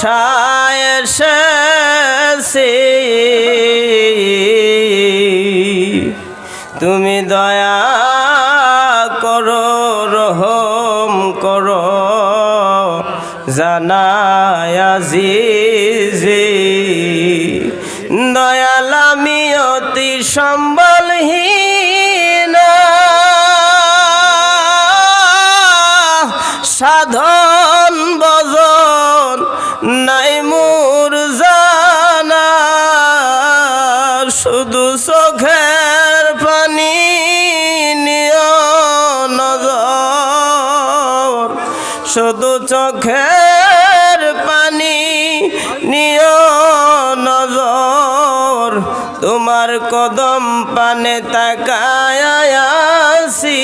আশায় এসেছি। তুমি দয়া করো রহম করো জানায়াজি দয়াল আমি অতি সম্বলহীন। সাধন চোখের পানি নিয় নজর শুধু চোখের পানি নিয় নজর তোমার কদম পানে তাকায় আসি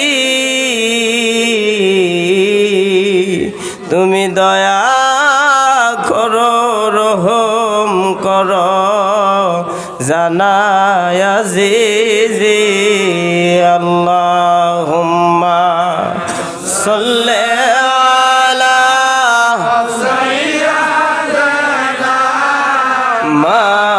জানায়াজি আল্লাহুম্মা সাল্লি আলা মাওলানা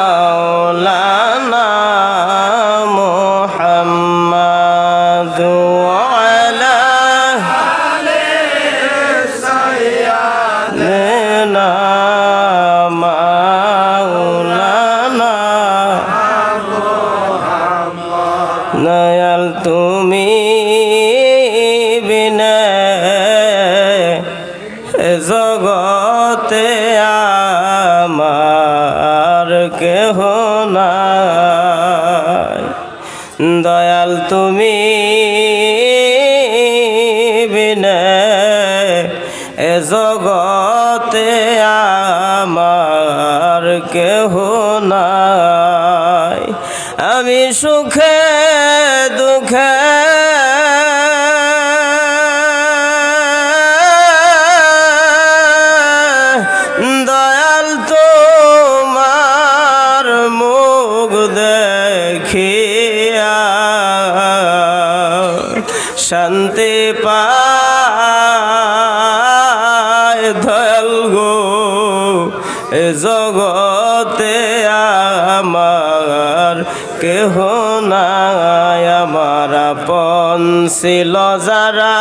কেহ নাই। দয়াল তুমি বিনে এ জগতে আমার কেহ শান্তি পায় দয়াল গো এ জগতে আমার কেহ নাই আমার ছিল যারা।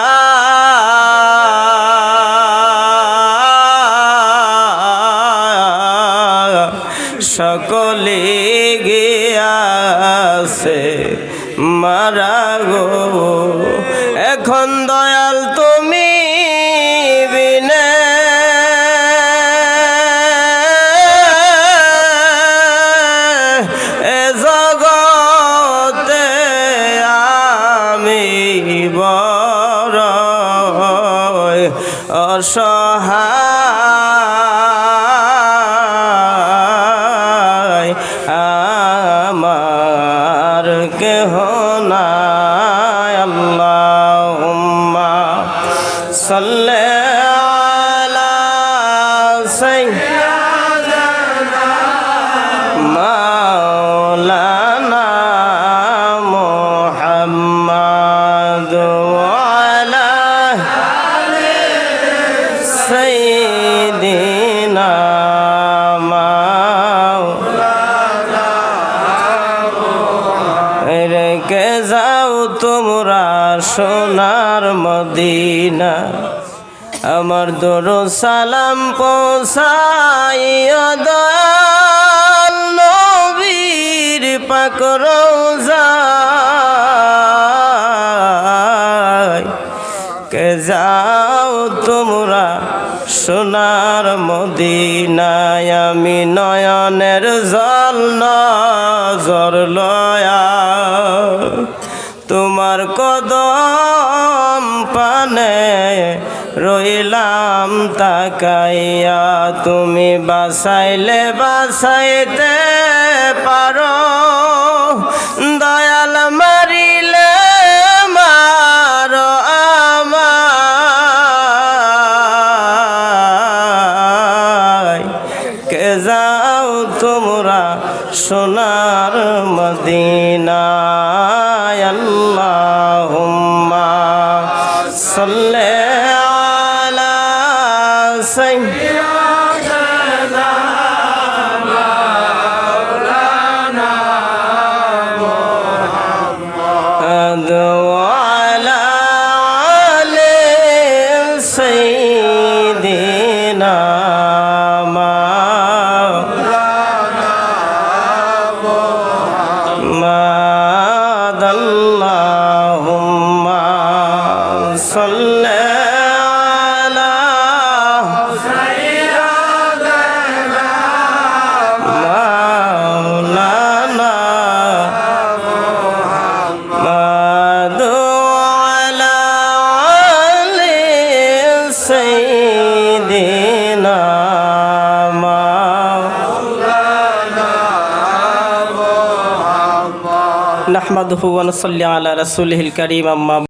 অসহায় আমার কেহ নাই। আল্লাহুম্মা সাল্লি আলা সাইয়্যিদিনা মাওলানা যাও তোমরা সোনার মদিনা। আমার দরু সালাম পৌঁছাইয়া দয়াল নবীর পাক কে যাও তোমরা সোনার মদিনায়, আমি নয়নের জল নজর লয়া তোমার কদম পানে রইলাম তাকাইয়া। তুমি বাসাইলে বাসাইতে পারো। দয়াল মারিলে মারো আমায়। কে যাও তোমরা সোনার মদিনায়? সাল্লি سيدنا مولانا نحمده ونصلي على رسوله الكريم أما